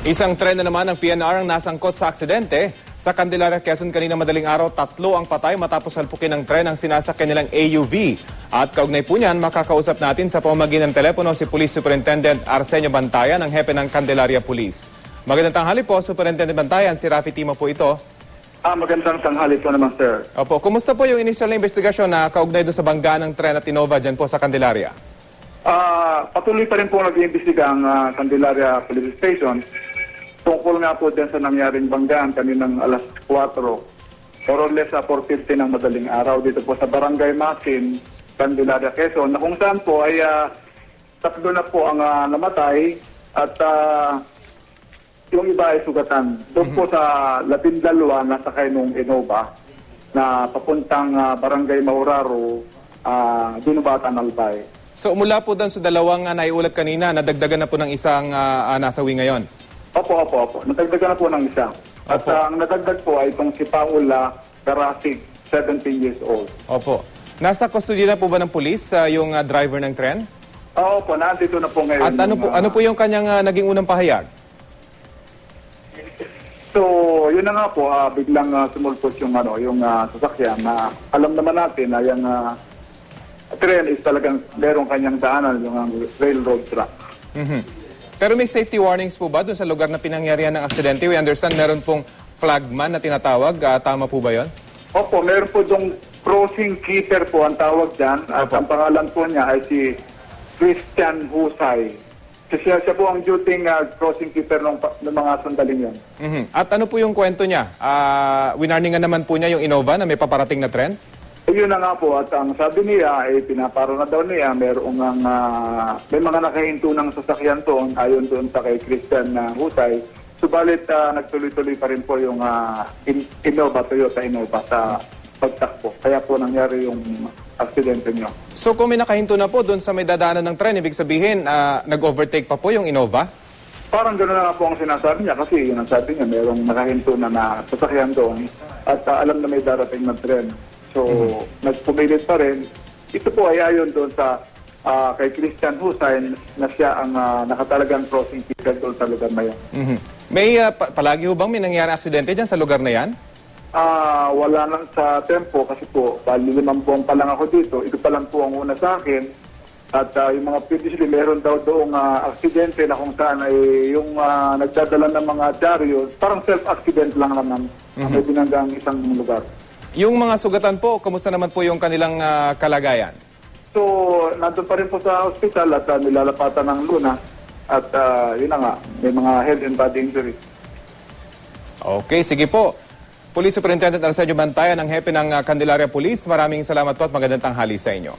Isang tren na naman ng PNR ang nasangkot sa aksidente. Sa Candelaria, Quezon kanina madaling araw, tatlo ang patay matapos salpukin ng tren ang sinasakyan nilang AUV. At kaugnay po niyan, makakausap natin sa pamamagitan ng telepono si Police Superintendent Arsenio Bantayan, ang hepe ng Candelaria Police. Magandang tanghali po, Superintendent Bantayan. Si Rafi Timo po ito. Ah, magandang tanghali po naman, sir. Opo, kumusta po yung initial na investigasyon na kaugnay doon sa bangga ng tren at Innova dyan po sa Candelaria? Ah, patuloy pa rin po nag-iimbestiga ang ah, Candelaria Police Station tungkol nga po din sa nangyaring banggaan kaninang alas 4 or less sa 4.50 ng madaling araw dito po sa Barangay Masin, Candelaria, Quezon, na kung saan po ay ah, tatlo na po ang ah, namatay at ah, yung iba ay sugatan. Doon po sa labindalwa na sakay nung Innova na papuntang ah, Barangay Mauraro, uh, Dinubatan, Albay. So mula po doon sa dalawang uh, naiulat kanina, nadagdagan na po ng isang uh, uh, nasawi ngayon. Opo, opo, opo. Natagdagan na po ng isa. At Opo. ah, ang natagdag po ay itong si Paula Karasig, 17 years old. Opo. Nasa custody na po ba ng pulis uh, yung uh, driver ng tren? Ah, opo, nandito na po ngayon. At ano yung, po, ah, ano po yung kanyang uh, naging unang pahayag? So, yun na nga po, ah, biglang ah, sumulpot yung, ano, yung ah, sasakyan na alam naman natin na yung ah, tren is talagang merong kanyang daanan, yung ang railroad track. Mhm. Pero may safety warnings po ba doon sa lugar na pinangyarihan ng aksidente? We understand meron pong flagman na tinatawag. Ah, tama po ba yon? Opo, meron po dong crossing keeper po ang tawag dyan. At Opo. ang pangalan po niya ay si Christian Husay. Kasi siya, siya po ang duty uh, crossing keeper ng, ng mga sandaling yun. Mhm. At ano po yung kwento niya? Ah, winarningan naman po niya yung Innova na may paparating na tren? Eh, yun na nga po, at ang sabi niya, ay pinaparo na daw niya, merong ang, ah, may mga nakahinto ng sasakyan doon, ayon doon sa kay Christian na Husay. Subalit, ah, nagtuloy-tuloy pa rin po yung in- Innova, Toyota Innova sa pagtakbo. Kaya po nangyari yung aksidente niyo. So kung may nakahinto na po doon sa may dadaanan ng tren, ibig sabihin ah, nag-overtake pa po yung Innova? Parang gano'n na po ang sinasabi niya kasi yun ang sabi niya, merong nakahinto na na sasakyan doon at ah, alam na may darating na tren. So, nagpumilit pa rin. Ito po ay ayon doon sa ah, kay Christian Hussein na siya ang ah, nakatalagang crossing ticket doon sa lugar na yan. Mhm. May ah, pa- palagi ho bang may nangyari aksidente dyan sa lugar na yan? Ah, wala nang sa tempo kasi po, bali limang buwan pa lang ako dito. Ito pa lang po ang una sa akin. At ah, yung mga previously, meron daw doong ah, aksidente na kung saan ay yung ah, nagdadala ng mga dyaryo, parang self-accident lang naman ang may binanggang isang lugar. Yung mga sugatan po, kamusta naman po yung kanilang ah, kalagayan? So, nandun pa rin po sa hospital at ah, nilalapatan ng luna. At ah, yun na nga, may mga head and body injuries. Okay, sige po. Police Superintendent Arsenio Bantayan, ang hepe ng ah, Candelaria Police. Maraming salamat po at magandang tanghali sa inyo.